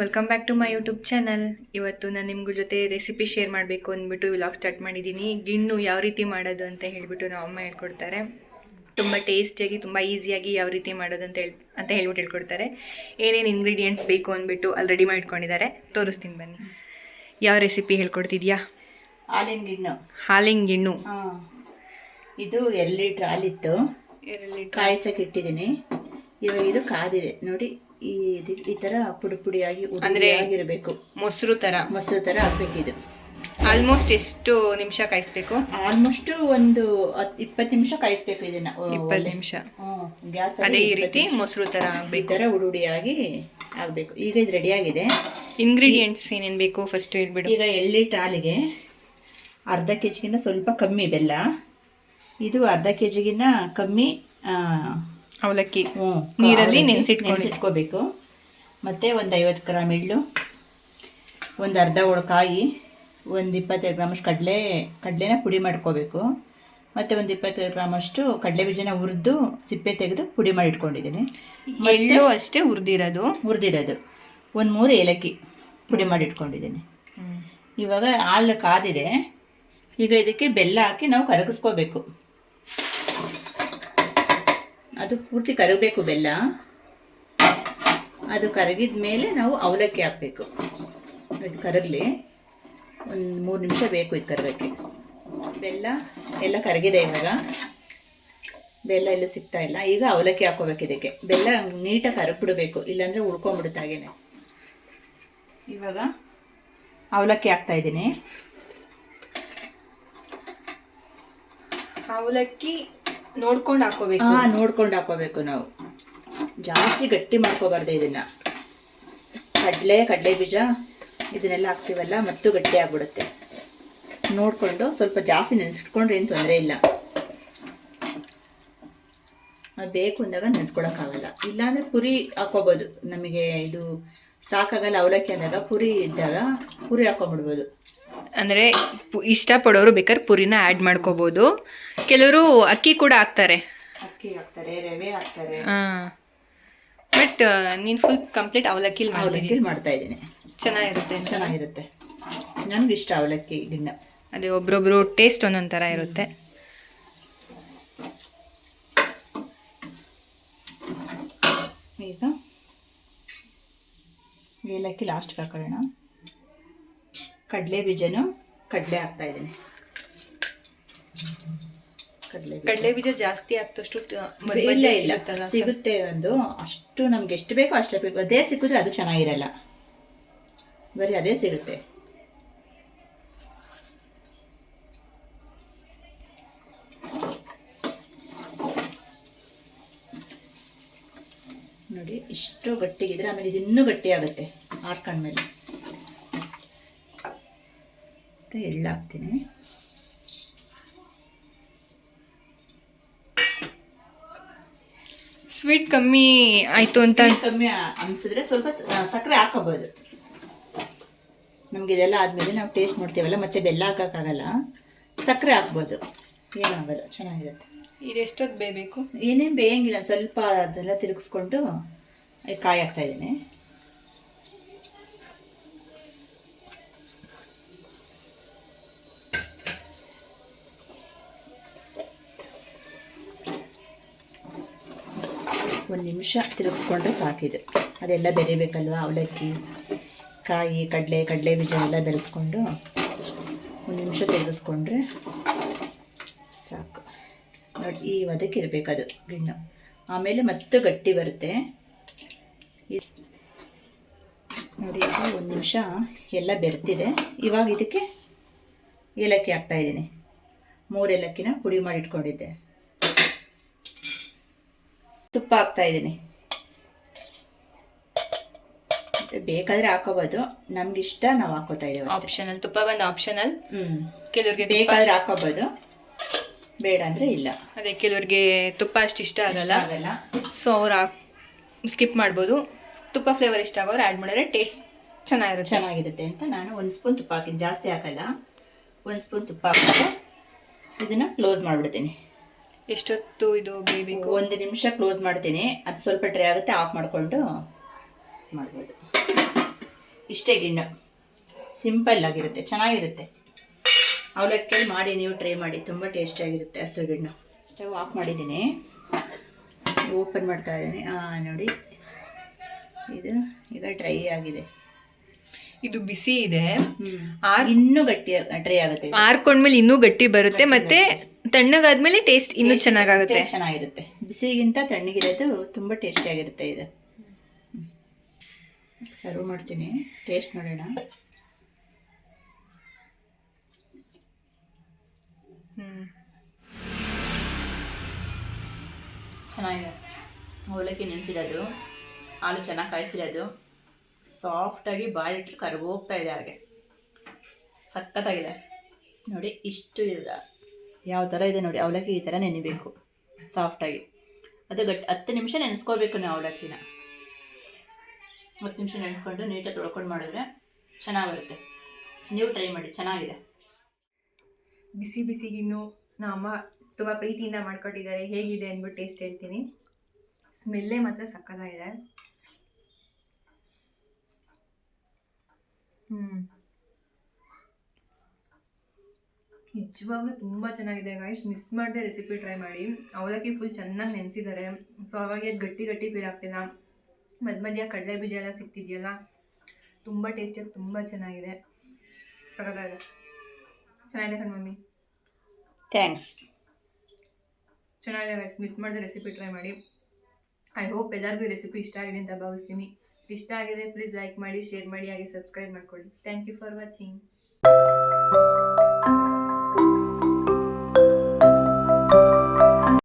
Welcome back to my YouTube channel ಇವತ್ತು ನಾನು ನಿಮ್ಗಳ ಜೊತೆ ರೆಸಿಪಿ ಶೇರ್ ಮಾಡಬೇಕು ಅಂದ್ಬಿಟ್ಟು ವ್ಲಾಗ್ ಸ್ಟಾರ್ಟ್ ಮಾಡಿದ್ದೀನಿ ಗಿಣ್ಣು ಯಾವ ರೀತಿ ಮಾಡೋದು ಅಂತ ಹೇಳಿಬಿಟ್ಟು ನಮ್ಮ ಅಮ್ಮ ಹೇಳ್ಕೊಡ್ತಾರೆ. ತುಂಬ ಟೇಸ್ಟಿಯಾಗಿ ತುಂಬ ಈಸಿಯಾಗಿ ಯಾವ ರೀತಿ ಮಾಡೋದು ಅಂತ ಹೇಳಿ ಅಂತ ಹೇಳ್ಬಿಟ್ಟು ಹೇಳ್ಕೊಡ್ತಾರೆ. ಏನೇನು ಇಂಗ್ರೀಡಿಯೆಂಟ್ಸ್ ಬೇಕು ಅಂದ್ಬಿಟ್ಟು ಅಲ್ಲಿ ರೆಡಿ ಮಾಡ್ಕೊಂಡಿದ್ದಾರೆ. ತೋರಿಸ್ತೀನಿ ಬನ್ನಿ. ಯಾವ ರೆಸಿಪಿ ಹೇಳ್ಕೊಡ್ತಿದ್ಯಾ? ಹಾಲಿನ ಗಿಣ್ಣು. ಹಾಲಿನ ಗಿಣ್ಣು. ಇದು ಎರಡು ಲೀಟ್ರ್ ಹಾಲಿತ್ತು. ಕಾಯಿಸಕ್ಕೆ ಇಟ್ಟಿದ್ದೀನಿ. ಇವಾಗ ಇದು ಕಾದಿದೆ. ನೋಡಿ ಈ ಇದು ಈ ತರ ಪುಡಿ ಪುಡಿಯಾಗಿ ಉದುರಿಯಾಗಿರಬೇಕು ಮೊಸರು ತರ. ಮೊಸರು ತರ ಹಾಕ್ಬೇಕಿದು ಆಲ್ಮೋಸ್ಟ್ ಎಷ್ಟು ನಿಮಿಷ ಕಾಯಿಸ್ಬೇಕು? ಆಲ್ಮೋಸ್ಟ್ ಒಂದು ಇಪ್ಪತ್ತು ನಿಮಿಷ ಕಾಯಿಸ್ಬೇಕು ಇದನ್ನ. ಇಪ್ಪತ್ತು ನಿಮಿಷ. ಗ್ಯಾಸ್ ಅದೇ ಈ ರೀತಿ ಮೊಸರು ತರ ಈ ತರ ಉಡುಡಿಯಾಗಿ ಆಗಬೇಕು. ಈಗ ಇದು ರೆಡಿಯಾಗಿದೆ ಇಂಗ್ರೀಡಿಯೆಂಟ್ಸ್ ಏನೇನು ಬೇಕು ಫಸ್ಟ್ ಹೇಳ್ಬಿಡು. ಈಗ ಎಳ್ಳಿ ಟಾಲಿಗೆ ಅರ್ಧ ಕೆ ಜಿಗಿಂತ ಸ್ವಲ್ಪ ಕಮ್ಮಿ ಬೆಲ್ಲ. ಇದು ಅರ್ಧ ಕೆ ಜಿಗಿನ್ನ ಕಮ್ಮಿ ಅವಲಕ್ಕಿ. ನೀರಲ್ಲಿ ನೆನೆಸಿಟ್ಕೊಬೇಕು. ಮತ್ತೆ ಒಂದು ಐವತ್ತು ಗ್ರಾಮ್ ಎಳ್ಳು ಒಂದು ಅರ್ಧ ಹುಳಕಾಯಿ ಕಾಯಿ ಒಂದು ಇಪ್ಪತ್ತೈದು ಗ್ರಾಮಷ್ಟು ಕಡಲೆ ಕಡಲೆನ ಪುಡಿ ಮಾಡ್ಕೋಬೇಕು. ಮತ್ತು ಒಂದು ಇಪ್ಪತ್ತೈದು ಗ್ರಾಮಷ್ಟು ಕಡಲೆ ಬೀಜನ ಹುರಿದು ಸಿಪ್ಪೆ ತೆಗೆದು ಪುಡಿ ಮಾಡಿ ಇಟ್ಕೊಂಡಿದ್ದೀನಿ. ಎಳ್ಳು ಅಷ್ಟೇ ಹುರಿದಿರೋದು? ಹುರಿದಿರೋದು. ಒಂದು ಮೂರು ಏಲಕ್ಕಿ ಪುಡಿ ಮಾಡಿ ಇಟ್ಕೊಂಡಿದ್ದೀನಿ. ಇವಾಗ ಹಾಲು ಕಾದಿದೆ. ಈಗ ಇದಕ್ಕೆ ಬೆಲ್ಲ ಹಾಕಿ ನಾವು ಕರಗಿಸ್ಕೋಬೇಕು. ಅದು ಪೂರ್ತಿ ಕರಗಬೇಕು ಬೆಲ್ಲ. ಅದು ಕರಗಿದ ಮೇಲೆ ನಾವು ಅವಲಕ್ಕಿ ಹಾಕಬೇಕು. ಇದು ಕರಗಲಿ. ಒಂದು ಮೂರು ನಿಮಿಷ ಬೇಕು ಇದು ಕರಗಕ್ಕೆ. ಬೆಲ್ಲ ಎಲ್ಲ ಕರಗಿದೆ ಇವಾಗ. ಬೆಲ್ಲ ಎಲ್ಲ ಸಿಗ್ತಾ ಇಲ್ಲ. ಈಗ ಅವಲಕ್ಕಿ ಹಾಕೋಬೇಕು ಇದಕ್ಕೆ. ಬೆಲ್ಲ ನೀಟಾಗಿ ಕರಗ್ಬಿಡಬೇಕು. ಇಲ್ಲಾಂದರೆ ಉಳ್ಕೊಂಬಿಡುತ್ತೆ ಹಾಗೇನೆ. ಇವಾಗ ಅವಲಕ್ಕಿ ಹಾಕ್ತಾ ಇದ್ದೀನಿ. ಅವಲಕ್ಕಿ ನೋಡ್ಕೊಂಡು ಹಾಕೋಬೇಕು. ಹಾ ನೋಡ್ಕೊಂಡು ಹಾಕೋಬೇಕು ನಾವು. ಜಾಸ್ತಿ ಗಟ್ಟಿ ಮಾಡ್ಕೋಬಾರ್ದು ಇದನ್ನ. ಕಡಲೆ ಕಡಲೆ ಬೀಜ, ಇದನ್ನೆಲ್ಲ ಹಾಕ್ತೀವಲ್ಲ, ಮತ್ತು ಗಟ್ಟಿ ಆಗ್ಬಿಡುತ್ತೆ. ನೋಡಿಕೊಂಡು ಸ್ವಲ್ಪ ಜಾಸ್ತಿ ನೆನೆಸಿಟ್ಕೊಂಡ್ರೆ ಏನು ತೊಂದರೆ ಇಲ್ಲ. ಬೇಕು ಅಂದಾಗ ನೆನೆಸ್ಕೊಳಕ್ಕಾಗಲ್ಲ. ಇಲ್ಲಾಂದ್ರೆ ಪುರಿ ಹಾಕೋಬೋದು. ನಮಗೆ ಇದು ಸಾಕಾಗಲ್ಲ ಅವಲಕ್ಕಿ ಅಂದಾಗ ಪುರಿ ಇದ್ದಾಗ ಪುರಿ ಹಾಕೊಂಬಿಡ್ಬೋದು ಅಂದ್ರೆ ಇಷ್ಟಪಡೋರು ಬೇಕಾದ್ರೆ ಪುರಿನ ಆ್ಯಡ್ ಮಾಡ್ಕೋಬೋದು. ಕೆಲವರು ಅಕ್ಕಿ ಕೂಡ ಹಾಕ್ತಾರೆ. ಅಕ್ಕಿ ಹಾಕ್ತಾರೆ ರವೆ ಹಾಕ್ತಾರೆ. ಬಟ್ ನೀನು ಫುಲ್ ಕಂಪ್ಲೀಟ್ ಅವಲಕ್ಕಿಲಿ ಅವಲಕ್ಕಿ ಮಾಡ್ತಾ ಇದ್ದೀನಿ ಚೆನ್ನಾಗಿರುತ್ತೆ. ಚೆನ್ನಾಗಿರುತ್ತೆ. ನನಗೆ ಇಷ್ಟ ಅವಲಕ್ಕಿ ಗಿಣ್ಣ. ಅದೇ ಒಬ್ರೊಬ್ರು ಟೇಸ್ಟ್ ಒಂದೊಂದು ಥರ ಇರುತ್ತೆ. ಈಗ ಏಲಕ್ಕಿ ಲಾಸ್ಟ್ ಹಾಕೊಳ್ಳೋಣ. ಕಡಲೆ ಬೀಜನೂ ಕಡಲೆ ಹಾಕ್ತಾ ಇದ್ದೀನಿ. ಕಡಲೆ ಬೀಜ. ಕಡಲೆ ಬೀಜ ಜಾಸ್ತಿ ಆಗ್ತಷ್ಟು ಇಲ್ಲ ಇಲ್ಲ. ಸಿಗುತ್ತೆ ಒಂದು. ಅಷ್ಟು ನಮ್ಗೆ ಎಷ್ಟು ಬೇಕೋ ಅಷ್ಟೇ ಬೇಕು. ಅದೇ ಸಿಕ್ಕಿದ್ರೆ ಅದು ಚೆನ್ನಾಗಿರಲ್ಲ. ಬರೀ ಅದೇ ಸಿಗುತ್ತೆ. ನೋಡಿ ಇಷ್ಟು ಗಟ್ಟಿಗಿದ್ರೆ ಆಮೇಲೆ ಇದು ಇನ್ನೂ ಗಟ್ಟಿ ಆಗುತ್ತೆ ಆರ್ಕೊಂಡ್ಮೇಲೆ. ಮತ್ತೆ ಎಳ್ಳು ಹಾಕ್ತೀನಿ. ಸ್ವೀಟ್ ಕಮ್ಮಿ ಆಯ್ತು ಅಂತ ಕಮ್ಮಿ ಅನಿಸಿದ್ರೆ ಸ್ವಲ್ಪ ಸಕ್ಕರೆ ಹಾಕೋಬೋದು. ನಮ್ಗೆ ಇದೆಲ್ಲ ಆದಮೇಲೆ ನಾವು ಟೇಸ್ಟ್ ಮಾಡ್ತೀವಲ್ಲ ಮತ್ತೆ ಬೆಲ್ಲ ಹಾಕೋಕ್ಕಾಗಲ್ಲ. ಸಕ್ಕರೆ ಹಾಕ್ಬೋದು. ಏನಾಗಲ್ಲ ಚೆನ್ನಾಗಿರುತ್ತೆ. ಇದೆಷ್ಟೊತ್ತು ಬೇಯಬೇಕು? ಏನೇನು ಬೇಯಂಗಿಲ್ಲ. ಸ್ವಲ್ಪ ಅದೆಲ್ಲ ತಿರುಗಿಸ್ಕೊಂಡು ಕಾಯಿ ಹಾಕ್ತಾ ಇದ್ದೀನಿ ಒಂದು ನಿಮಿಷ ತಿರುಗಿಸ್ಕೊಂಡ್ರೆ ಸಾಕಿದೆ ಅದೆಲ್ಲ ಬೆರಿಬೇಕಲ್ವ? ಅವಲಕ್ಕಿ, ಕಾಯಿ, ಕಡಲೆ ಕಡಲೆ ಬೀಜ ಎಲ್ಲ ಬೆರೆಸ್ಕೊಂಡು ಒಂದು ನಿಮಿಷ ತಿರುಗಿಸ್ಕೊಂಡ್ರೆ ಸಾಕು. ನೋಡಿ, ಈ ಒದಕ್ಕೆ ಇರಬೇಕದು ಗಿಣ್ಣು. ಆಮೇಲೆ ಮತ್ತೆ ಗಟ್ಟಿ ಬರುತ್ತೆ. ನೋಡಿ ಒಂದು ನಿಮಿಷ ಎಲ್ಲ ಬೆರೆತಿದೆ. ಇವಾಗ ಇದಕ್ಕೆ ಏಲಕ್ಕಿ ಹಾಕ್ತಾಯಿದ್ದೀನಿ ಮೂರು ಏಲಕ್ಕಿನ ಪುಡಿ ಮಾಡಿ ಇಟ್ಕೊಂಡಿದ್ದೆ ತುಪ್ಪ ಹಾಕ್ತಾ ಇದ್ದೀನಿ ಹಾಕೋಬಹುದು ಹಾಕೋಬೋದು. ನಮ್ಗಿಷ್ಟ ನಾವು ಹಾಕೋತಾ ಇದ್ದೀವಿ ಆಪ್ಷನಲ್ ತುಪ್ಪ ಬಂದು ಆಪ್ಷನಲ್ ಹ್ಮ್. ಕೆಲವ್ರಿಗೆ ಬೇಕಾದ್ರೆ ಹಾಕೋಬೋದು. ಬೇಡ ಅಂದ್ರೆ ಇಲ್ಲ. ಅದೇ ಕೆಲವ್ರಿಗೆ ತುಪ್ಪ ಅಷ್ಟು ಇಷ್ಟ ಆಗಲ್ಲ. ಆಗಲ್ಲ. ಸೊ ಅವ್ರು ಸ್ಕಿಪ್ ಮಾಡ್ಬೋದು. ತುಪ್ಪ ಫ್ಲೇವರ್ ಇಷ್ಟ ಆಗೋರು ಆ್ಯಡ್ ಮಾಡಿದ್ರೆ ಟೇಸ್ಟ್ ಚೆನ್ನಾಗಿರುತ್ತೆ. ಚೆನ್ನಾಗಿರುತ್ತೆ ಅಂತ ನಾನು ಒಂದು ಸ್ಪೂನ್ ತುಪ್ಪ ಹಾಕಿನಿ ಜಾಸ್ತಿ ಹಾಕಲ್ಲ. ಒಂದು ಸ್ಪೂನ್ ತುಪ್ಪ ಹಾಕಿ ಇದನ್ನು ಕ್ಲೋಸ್ ಮಾಡಿಬಿಡ್ತೀನಿ. ಎಷ್ಟೊತ್ತು ಇದು ಬೇಯಬೇಕು ಒಂದು ನಿಮಿಷ ಕ್ಲೋಸ್ ಮಾಡ್ತೀನಿ. ಅದು ಸ್ವಲ್ಪ ಡ್ರೈ ಆಗುತ್ತೆ ಆಫ್ ಮಾಡಿಕೊಂಡು ಮಾಡ್ಬೋದು. ಇಷ್ಟೇ ಗಿಣ್ಣು. ಸಿಂಪಲ್ ಆಗಿರುತ್ತೆ ಚೆನ್ನಾಗಿರುತ್ತೆ. ಅವಲಕ್ಕಿ ಮಾಡಿ ನೀವು ಟ್ರೈ ಮಾಡಿ. ತುಂಬ ಟೇಸ್ಟಿಯಾಗಿರುತ್ತೆ ಹಸಿರು ಗಿಣ್ಣು. ಸ್ಟವ್ ಆಫ್ ಮಾಡಿದ್ದೀನಿ. ಓಪನ್ ಮಾಡ್ತಾ ಇದ್ದೀನಿ. ಹಾಂ ನೋಡಿ. ಇದು ಈಗ ಡ್ರೈ ಆಗಿದೆ. ಇದು ಬಿಸಿ ಇದೆ. ಇನ್ನೂ ಗಟ್ಟಿ ಡ್ರೈ ಆಗುತ್ತೆ. ಆರ್ಕೊಂಡ್ಮೇಲೆ ಇನ್ನೂ ಗಟ್ಟಿ ಬರುತ್ತೆ. ಮತ್ತೆ ತಣ್ಣಗಾದ್ಮೇಲೆ ಟೇಸ್ಟ್ ಇನ್ನೂ ಚೆನ್ನಾಗಾಗುತ್ತೆ. ಚೆನ್ನಾಗಿರುತ್ತೆ. ಬಿಸಿಗಿಂತ ತಣ್ಣಗಿರೋದು ತುಂಬ ಟೇಸ್ಟಿಯಾಗಿರುತ್ತೆ ಇದು. ಸರ್ವ್ ಮಾಡ್ತೀನಿ. ಟೇಸ್ಟ್ ನೋಡೋಣ. ಚೆನ್ನಾಗಿದೆ. ಅವಲಕ್ಕಿ ನೆನೆಸಿರೋದು. ಹಾಲು ಚೆನ್ನಾಗಿ ಕಾಯಿಸಿರೋದು. ಸಾಫ್ಟಾಗಿ ಬಾಯಿಲಿಟ್ಟು ಕರ್ಗೋಗ್ತಾ ಇದೆ ಹಾಗೆ. ಸಖತ್ತಾಗಿದೆ. ನೋಡಿ ಇಷ್ಟು ಇದೆ. ಯಾವ ಥರ ಇದೆ ನೋಡಿ, ಅವಲಕ್ಕಿ ಈ ಥರ ನೆನಿಬೇಕು. ಸಾಫ್ಟಾಗಿ ಅದು ಗಟ್ ಹತ್ತು ನಿಮಿಷ ನೆನೆಸ್ಕೋಬೇಕು ನೀವು ಅವಲಕ್ಕಿನ. ಹತ್ತು ನಿಮಿಷ ನೆನೆಸ್ಕೊಂಡು ನೀಟಾಗಿ ತೊಳ್ಕೊಂಡು ಮಾಡಿದ್ರೆ ಚೆನ್ನಾಗಿ ಬರುತ್ತೆ ನೀವು ಟ್ರೈ ಮಾಡಿ, ಚೆನ್ನಾಗಿದೆ. ಬಿಸಿ ಬಿಸಿ ಗಿಣ್ಣು, ನಮ್ಮ ಅಮ್ಮ ತುಂಬ ಪ್ರೀತಿಯಿಂದ ಮಾಡ್ಕೊಟ್ಟಿದ್ದಾರೆ, ಹೇಗಿದೆ ಅಂದ್ಬಿಟ್ಟು ಟೇಸ್ಟ್ ಹೇಳ್ತೀನಿ. ಸ್ಮೆಲ್ಲೇ ಮಾತ್ರ ಸಕ್ಕತ್ತಾಗಿದೆ. ಹ್ಞೂ ನಿಜವಾಗ್ಲೂ ತುಂಬ ಚೆನ್ನಾಗಿದೆ ಗಾಯ್ಸ್ ಮಿಸ್ ಮಾಡದೆ ರೆಸಿಪಿ ಟ್ರೈ ಮಾಡಿ. ಅವಲಕ್ಕಿ ಫುಲ್ ಚೆನ್ನಾಗಿ ನೆನೆಸಿದ್ದಾರೆ. ಸೊ ಅವಾಗ ಅದು ಗಟ್ಟಿ ಗಟ್ಟಿ ಫೀಲ್ ಆಗ್ತಿಲ್ಲ? ಮಧ್ಯ ಮಧ್ಯ ಕಡಲೆ ಬೀಜ ಎಲ್ಲ ಸಿಗ್ತಿದೆಯಲ್ಲ? ತುಂಬ ಟೇಸ್ಟಿಯಾಗಿ ತುಂಬ ಚೆನ್ನಾಗಿದೆ. ಸಕ್ಕತ್ತಾಗಿದೆ ಚೆನ್ನಾಗಿದೆ ಕಣ್ ಮಮ್ಮಿ. ಥ್ಯಾಂಕ್ಸ್ ಚೆನ್ನಾಗಿದೆ ಗಾಯ್ಸ್ ಮಿಸ್ ಮಾಡಿದೆ ರೆಸಿಪಿ ಟ್ರೈ ಮಾಡಿ. ಐ ಹೋಪ್ ಎಲ್ಲರಿಗೂ ರೆಸಿಪಿ ಇಷ್ಟ ಆಗಿದೆ ಅಂತ ಭಾವಿಸ್ತೀನಿ. ಇಷ್ಟ ಆಗಿದೆ ಪ್ಲೀಸ್ ಲೈಕ್ ಮಾಡಿ ಶೇರ್ ಮಾಡಿ ಹಾಗೆ ಸಬ್ಸ್ಕ್ರೈಬ್ ಮಾಡ್ಕೊಳ್ಳಿ. Thank you for watching